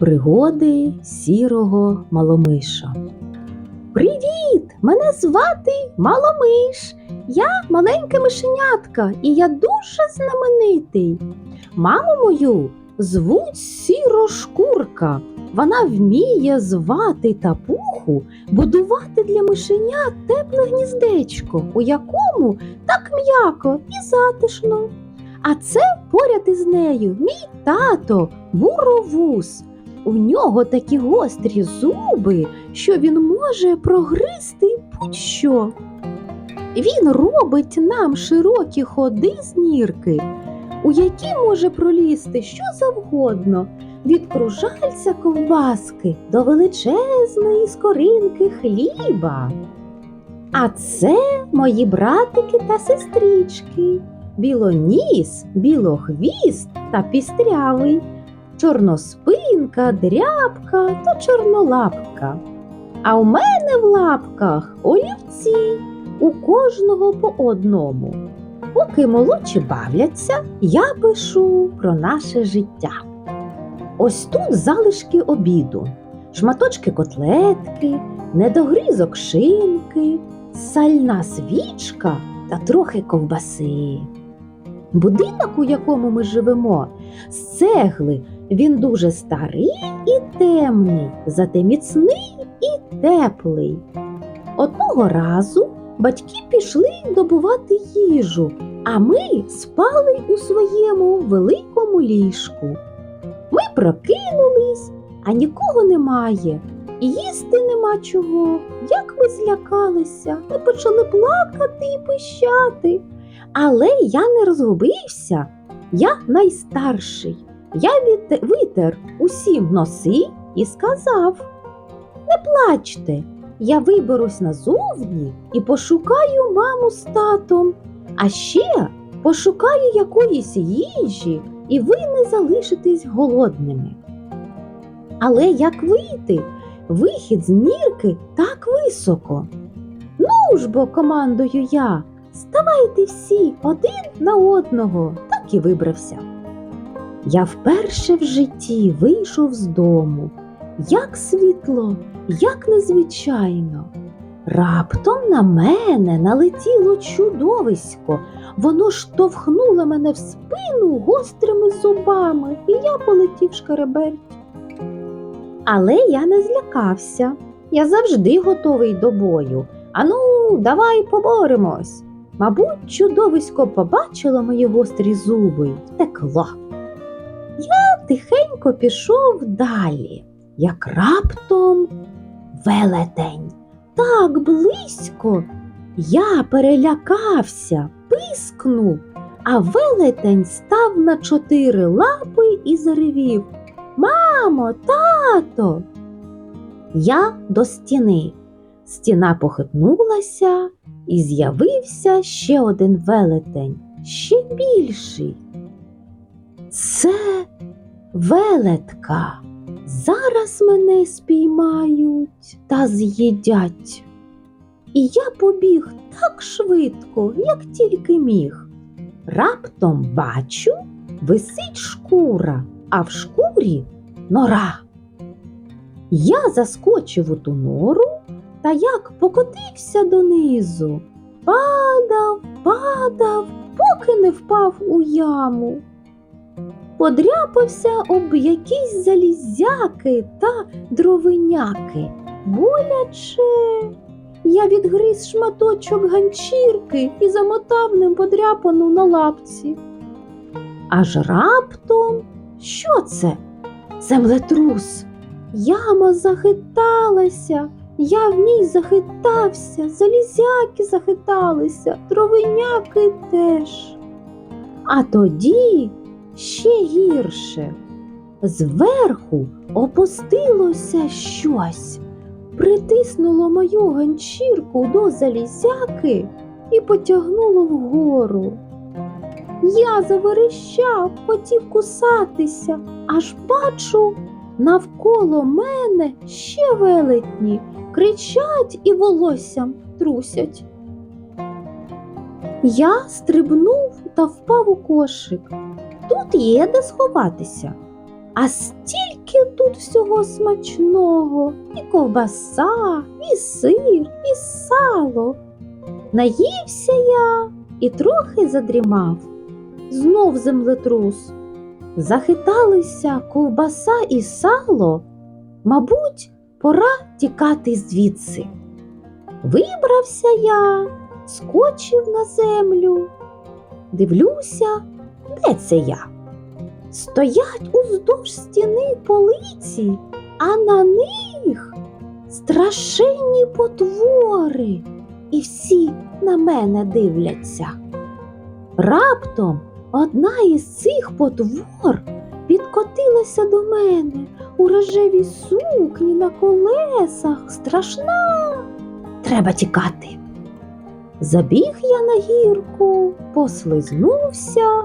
Пригоди сірого маломиша. Привіт! Мене звати Маломиш. Я маленьке мишенятка, і я дуже знаменитий. Маму мою звуть Сірошкурка. Вона вміє звати та пуху, будувати для мишенят тепле гніздечко, у якому так м'яко і затишно. А це поряд із нею мій тато буровус. У нього такі гострі зуби, що він може прогризти будь-що. Він робить нам широкі ходи з нірки, у які може пролізти що завгодно, від кружальця ковбаски до величезної скоринки хліба. А це мої братики та сестрички, білоніс, білохвіст та пістрявий, чорноспинка, дрябка та чорнолапка. А у мене в лапках олівці, у кожного по одному. Поки молодші бавляться, я пишу про наше життя. Ось тут залишки обіду, шматочки котлетки, недогризок шинки, сальна свічка та трохи ковбаси. Будинок, у якому ми живемо, з цегли, він дуже старий і темний, зате міцний і теплий. Одного разу батьки пішли добувати їжу, а ми спали у своєму великому ліжку. Ми прокинулись, а нікого немає, і їсти нема чого. Як ми злякалися, ми почали плакати і пищати. Але я не розгубився, я найстарший. Я витер усім носи і сказав: Не плачте, я виберусь назовні і пошукаю маму з татом, а ще пошукаю якоїсь їжі, і ви не залишитесь голодними. Але як вийти? Вихід з нірки так високо. Ну ж бо, командую я, ставайте всі один на одного, так і вибрався. Я вперше в житті вийшов з дому. Як світло, як незвичайно. Раптом на мене налетіло чудовисько. Воно штовхнуло мене в спину гострими зубами, і я полетів шкереберть. Але я не злякався. Я завжди готовий до бою. Ану, давай поборемось. Мабуть, чудовисько побачило мої гострі зуби й втекло. Я тихенько пішов далі, як раптом велетень. Так близько. Я перелякався, пискнув, а велетень став на чотири лапи і заревів. Мамо, тато. Я до стіни. Стіна похитнулася, і з'явився ще один велетень, ще більший. Це велетка. Зараз мене спіймають та з'їдять. І я побіг так швидко, як тільки міг. Раптом бачу, висить шкура, а в шкурі нора. Я заскочив у ту нору та як покотився донизу, падав, падав, поки не впав у яму. Подряпався об якісь залізяки та дровиняки. Боляче. Я відгриз шматочок ганчірки і замотав ним подряпану на лапці. Аж раптом що це? Землетрус. Яма захиталася, я в ній захитався, залізяки захиталися, дровиняки теж. А тоді ще гірше. Зверху опустилося щось, притиснуло мою ганчірку до залізяки і потягнуло вгору. Я заверещав, хотів кусатися, аж бачу, навколо мене ще велетні, кричать і волоссям трусять. Я стрибнув та впав у кошик. Тут є де сховатися. А стільки тут всього смачного, і ковбаса, і сир, і сало. Наївся я і трохи задрімав. Знов землетрус. Захиталися ковбаса і сало. Мабуть, пора тікати звідси. Вибрався я, скочив на землю. Дивлюся, де це я? Стоять уздовж стіни полиці, а на них страшенні потвори, і всі на мене дивляться. Раптом одна із цих потвор підкотилася до мене у рожевій сукні на колесах. Страшна. Треба тікати. Забіг я на гірку, послизнувся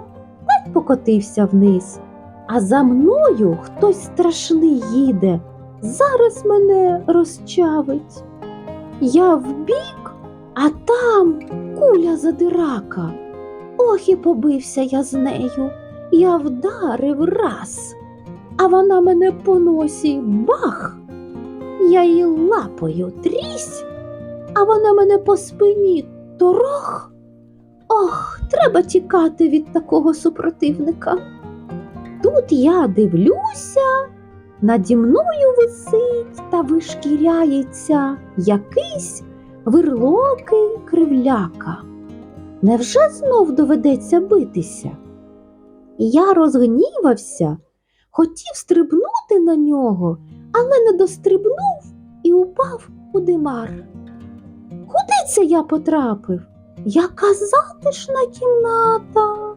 й покотився вниз. А за мною хтось страшний їде, зараз мене розчавить. Я вбік, а там куля задирака. Ох, і побився я з нею. Я вдарив раз, а вона мене по носі бах. Я її лапою трісь, а вона мене по спині торох. Ох, треба тікати від такого супротивника. Тут я дивлюся, наді мною висить та вишкіряється якийсь вирлокий кривляка. Невже знов доведеться битися? Я розгнівався, хотів стрибнути на нього, але не дострибнув і упав у димар. Куди це я потрапив? Яка затишна кімната.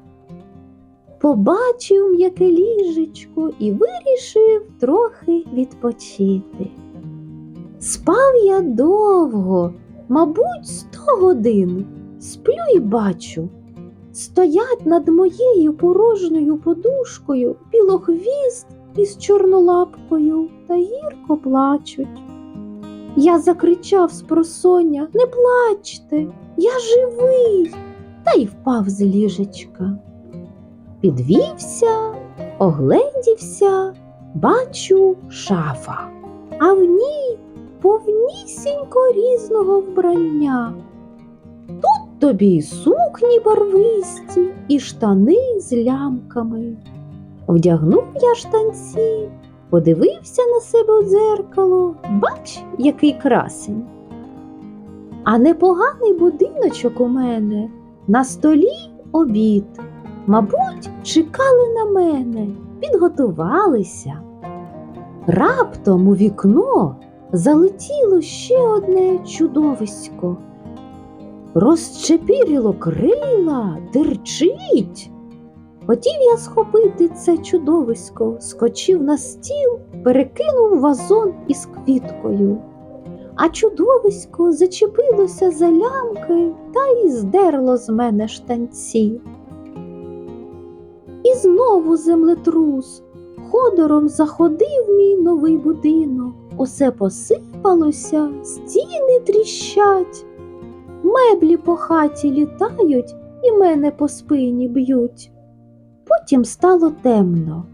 Побачив м'яке ліжечко і вирішив трохи відпочити. Спав я довго, мабуть, сто годин. Сплю і бачу. Стоять над моєю порожньою подушкою білохвіст із чорнолапкою та гірко плачуть. Я закричав з просоння Не плачте, я живий, та й впав з ліжечка. Підвівся, огледівся, бачу шафа, а в ній повнісінько різного вбрання. Тут тобі й сукні барвисті, і штани з лямками. Вдягнув я штанці, подивився на себе у дзеркало, бач, який красень. А непоганий будиночок у мене, на столі обід. Мабуть, чекали на мене, підготувалися. Раптом у вікно залетіло ще одне чудовисько. Розчепірило крила, дерчить. Хотів я схопити це чудовисько, скочив на стіл, перекинув вазон із квіткою. А чудовисько зачепилося за лямки та й здерло з мене штанці. І знову землетрус ходором заходив мій новий будинок. Усе посипалося, стіни тріщать, меблі по хаті літають і мене по спині б'ють. Потім стало темно,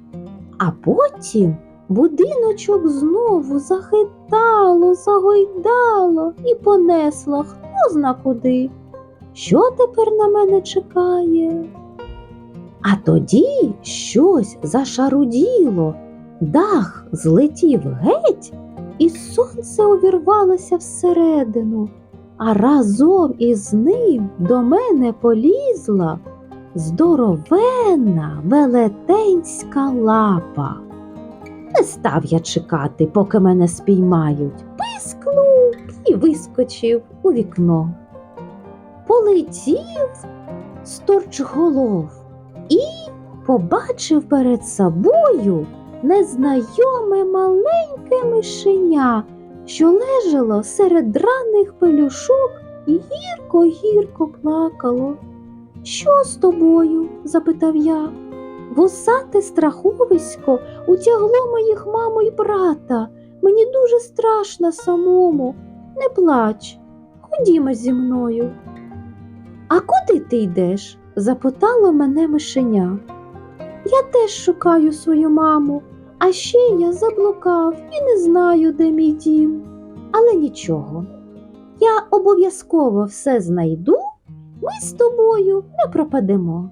а потім будиночок знову захитало, загойдало і понесло хто зна куди. Що тепер на мене чекає? А тоді щось зашаруділо, дах злетів геть, і сонце увірвалося всередину, а разом із ним до мене полізла здоровенна велетенська лапа. Не став я чекати, поки мене спіймають, пискнув і вискочив у вікно. Полетів сторчголов і побачив перед собою незнайоме маленьке мишеня, що лежало серед драних пелюшок і гірко-гірко плакало. Що з тобою? запитав я. Вусате страховисько утягло моїх маму й брата. Мені дуже страшно самому. Не плач, ходімо зі мною. А куди ти йдеш? запитало мене мишеня. Я теж шукаю свою маму, А ще я заблукав і не знаю, де мій дім. Але нічого. Я обов'язково все знайду, ми з тобою не пропадемо.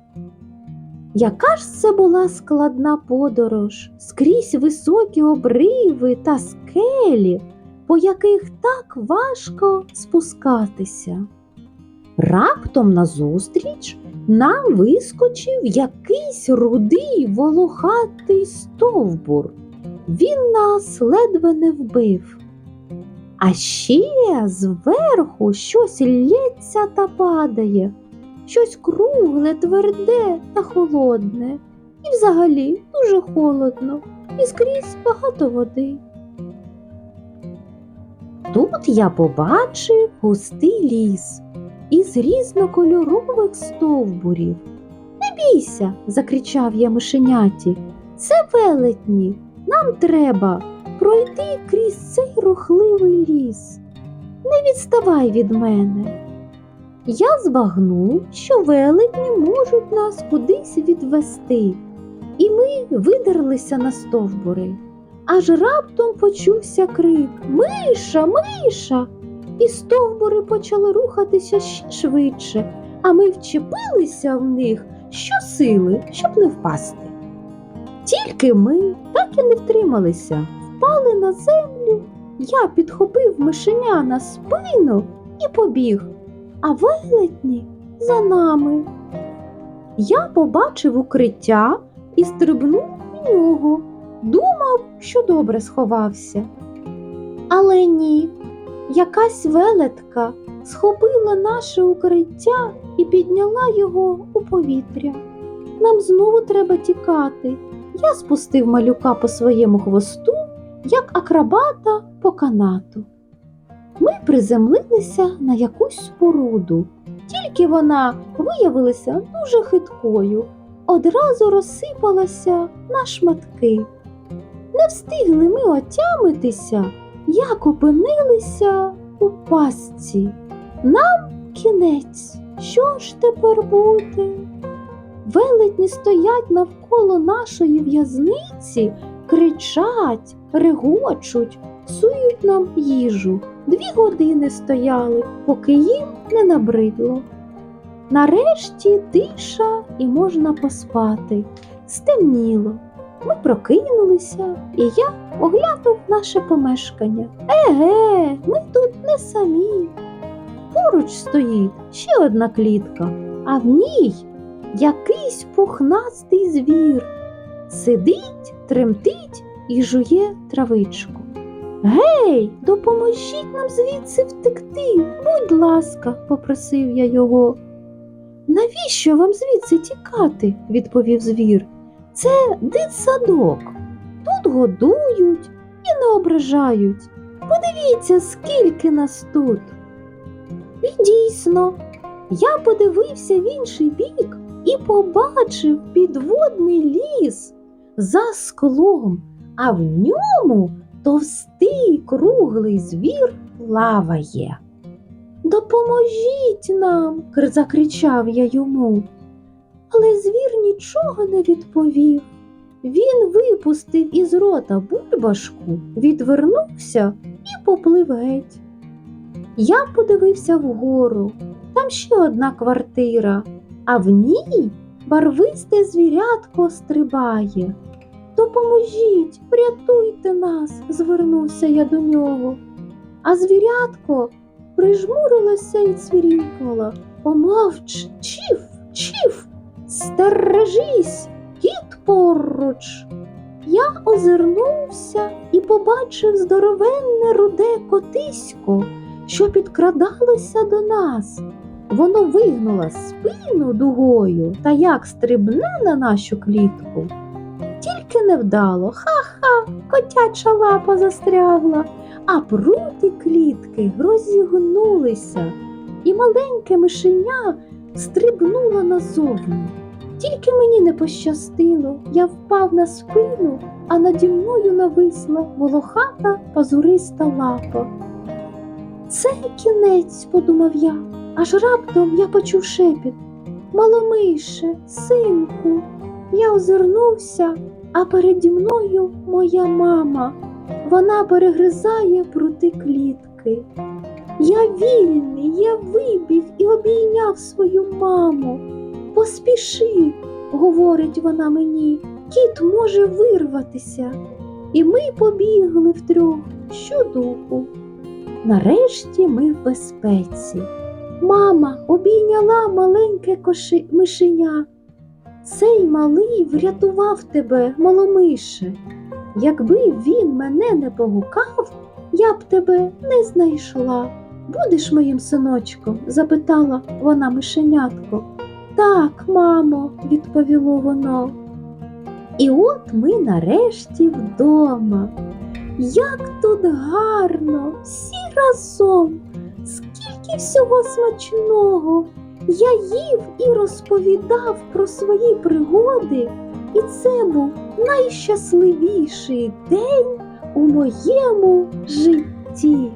Яка ж це була складна подорож скрізь високі обриви та скелі, по яких так важко спускатися. Раптом назустріч нам вискочив якийсь рудий волохатий стовбур. Він нас ледве не вбив. А ще зверху щось лється та падає, щось кругле, тверде та холодне, і взагалі дуже холодно, і скрізь багато води. Тут я побачив густий ліс із різнокольорових стовбурів. Не бійся, закричав я мишеняті. Це велетні. Нам треба пройти крізь цей рухливий ліс. Не відставай від мене. Я збагнув, що велетні можуть нас кудись відвести, і ми видерлися на стовбури. Аж раптом почувся крик Миша, Миша! І стовбури почали рухатися ще швидше, а ми вчепилися в них щосили, щоб не впасти. Тільки ми так і не втрималися, впали на землю. Я підхопив мишеня на спину і побіг, а велетні за нами. Я побачив укриття і стрибнув в нього. Думав, що добре сховався. Але ні, якась велетка схопила наше укриття і підняла його у повітря. Нам знову треба тікати. Я спустив малюка по своєму хвосту, як акробата по канату. Ми приземлилися на якусь споруду, тільки вона виявилася дуже хиткою, одразу розсипалася на шматки. Не встигли ми отямитися, як опинилися у пастці. Нам кінець. Що ж тепер буде? Велетні стоять навколо нашої в'язниці, кричать, регочуть, сують нам їжу. Дві години стояли, поки їм не набридло. Нарешті тиша і можна поспати. Стемніло. Ми прокинулися, і я оглянув наше помешкання. Еге, ми тут не самі. Поруч стоїть ще одна клітка, а в ній якийсь пухнастий звір. Сидить, тремтить і жує травичку. Гей, допоможіть нам звідси втекти, будь ласка, попросив я його. Навіщо вам звідси тікати? відповів звір. Це дитсадок. Тут годують і не ображають. Подивіться, скільки нас тут. І дійсно, я подивився в інший бік і побачив підводний ліс за склом, а в ньому товстий круглий звір плаває. Допоможіть нам, закричав я йому. Але звір нічого не відповів. Він випустив із рота бульбашку, відвернувся і поплив геть. Я подивився вгору, там ще одна квартира, а в ній барвисте звірятко стрибає. Допоможіть, врятуйте нас, звернувся я до нього. А звірятко прижмурилося і цвірінькнуло. Помовч, чіф, чіф, стережись, кіт поруч. Я озирнувся і побачив здоровенне руде котисько, що підкрадалося до нас. Воно вигнуло спину дугою та як стрибне на нашу клітку. Тільки невдало, ха-ха, котяча лапа застрягла, а прути клітки розігнулися, і маленьке мишеня стрибнуло назовні. Тільки мені не пощастило, я впав на спину, а наді мною нависла волохата пазуриста лапа. Це кінець, подумав я, аж раптом я почув шепіт. Маломише, синку, я озирнувся а переді мною моя мама. Вона перегризає прути клітки. Я вільний, я вибіг і обійняв свою маму. Поспіши, говорить вона мені, кіт може вирватися. І ми побігли втрьох щодуху. Нарешті ми в безпеці. Мама обійняла маленьке коши... мишеня. Цей малий врятував тебе, маломише. Якби він мене не погукав, я б тебе не знайшла. Будеш моїм синочком? запитала вона мишенятко. Так, мамо, відповіло воно. І от ми нарешті вдома. Як тут гарно, всі разом, скільки всього смачного. Я їв і розповідав про свої пригоди, і це був найщасливіший день у моєму житті.